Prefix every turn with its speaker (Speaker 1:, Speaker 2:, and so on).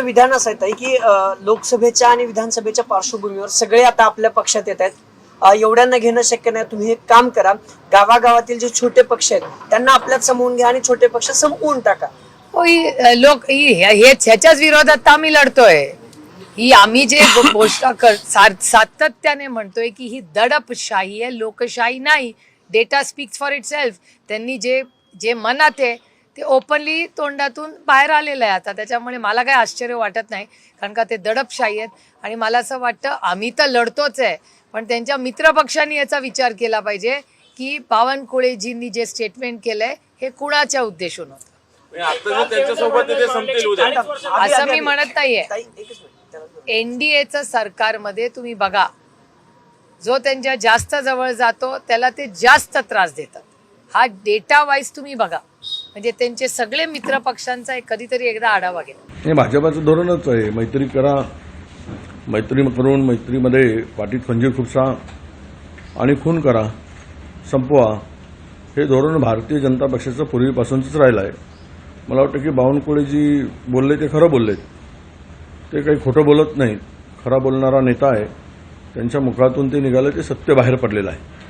Speaker 1: तुमचं विधान असं आहे ताई, की लोकसभेच्या आणि विधानसभेच्या पार्श्वभूमीवर सगळे आता आपल्या पक्षात येत आहेत. एवढ्यांना घेणं शक्य नाही. तुम्ही एक काम करा. गावागावातील जे छोटे पक्ष आहेत त्यांना आपल्यात सामावून घ्या आणि छोटे पक्ष संपवून टाका.
Speaker 2: हो, लोक ह्याच्याच विरोधात आम्ही लढतोय. ही आम्ही जे गोष्ट सातत्याने म्हणतोय की ही दडपशाही आहे लोकशाही नाही. Data speaks for itself त्यांनी जे जे मनात आहे ते ओपनली तोंडातून बाहेर आलेलं आहे आता. त्याच्यामुळे मला काही आश्चर्य वाटत नाही. कारण का ते दडपशाही आहेत. आणि मला असं वाटतं आम्ही तर लढतोच आहे. पण त्यांच्या मित्रपक्षांनी याचा विचार केला पाहिजे की बावनकुळेजींनी जे स्टेटमेंट केलंय हे कुणाच्या उद्देशून होतं?
Speaker 3: म्हणजे
Speaker 2: असं मी म्हणत नाहीये. एनडीएचं सरकारमध्ये तुम्ही बघा. जो त्यांच्या जास्त जवळ जातो त्याला ते जास्त त्रास देतात. हा डेटा वाईज तुम्ही बघा. म्हणजे त्यांचे सगळे मित्र पक्षांचा एक कधीतरी एकदा आढावा घ्या
Speaker 4: हे भाजपाचं धोरणच आहे. मैत्री करा. मैत्री करून मैत्रीमध्ये पाठीत खंजीर खुपसा आणि खून करा. संपवा. हे धोरण भारतीय जनता पक्षाचं पूर्वीपासूनच राहिलं आहे मला वाटतं की बावनकुळेजी बोलले ते खरं बोलले ते काही खोटं बोलत नाहीत. खरा बोलणारा नेता आहे. त्यांच्या मुखातून ते निघालं ते सत्य बाहेर पडलेलं आहे.